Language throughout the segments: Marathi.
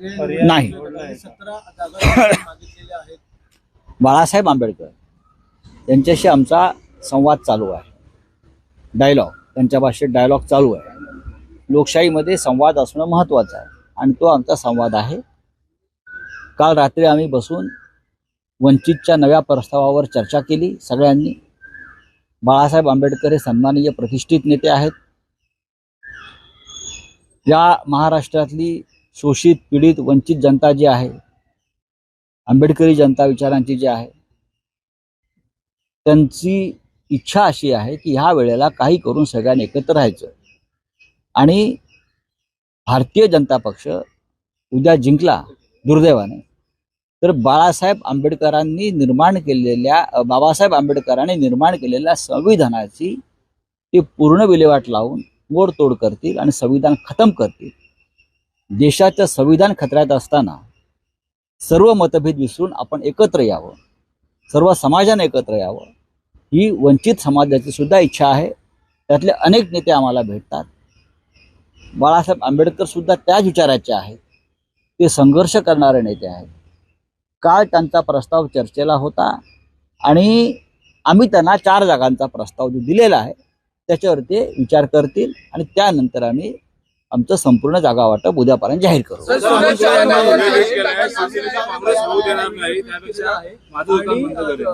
नाही. बाळासाहेब आंबेडकर यांच्याशी आमचा संवाद चालू आहे. डायलॉग त्यांच्या भाषेत डायलॉग चालू आहे. लोकशाहीमध्ये संवाद असणं महत्त्वाचं आहे आणि तो आमचा संवाद आहे. काल रात्री आम्ही बसून वंचितच्या नव्या प्रस्तावावर चर्चा केली. सगळ्यांनी बाळासाहेब आंबेडकर हे सन्माननीय प्रतिष्ठित नेते आहेत. या महाराष्ट्रातली शोषित पीडित वंचित जनता जी आहे आंबेडकरी जनता विचारांची जी आहे त्यांची इच्छा अशी आहे की ह्या वेळेला काही करून सगळ्यांनी एकत्र राहायचं. आणि भारतीय जनता पक्ष उद्या जिंकला दुर्दैवाने तर बाळासाहेब आंबेडकरांनी निर्माण केलेल्या बाबासाहेब आंबेडकरांनी निर्माण केलेल्या संविधानाची ते पूर्ण विल्हेवाट लावून मोडतोड करतील आणि संविधान खतम करतील. देशाचं संविधान खतऱ्यात असताना सर्व मतभेद विसरून आपण एकत्र यावं. सर्व समाजाने एकत्र यावं. ही वंचित समाजाची सुद्धा इच्छा आहे. त्यातले अनेक नेते आम्हाला भेटतात. बाळासाहेब आंबेडकर सुद्धा त्याच विचाराचे आहेत. ते संघर्ष करणारे नेते आहेत. काल त्यांचा प्रस्ताव चर्चेला होता आणि आम्ही त्यांना चार जागांचा प्रस्ताव जो दिलेला आहे त्याच्यावर ते विचार करतील आणि त्यानंतर आम्ही आमचं संपूर्ण जागा वाटप उद्यापर्यंत जाहीर करू.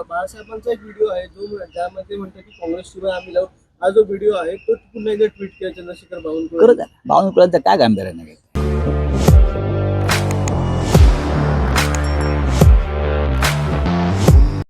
बाळासाहेबांचा एक व्हिडिओ आहे. जो ज्यामध्ये म्हणतात की काँग्रेस शिवाय आम्ही लावू. हा जो व्हिडिओ आहे तो पुन्हा एकदा ट्विट केला चंद्रशेखर बावनकुळे करत आहे बावनकुळ्यांचं काय गांभीर्य नाही.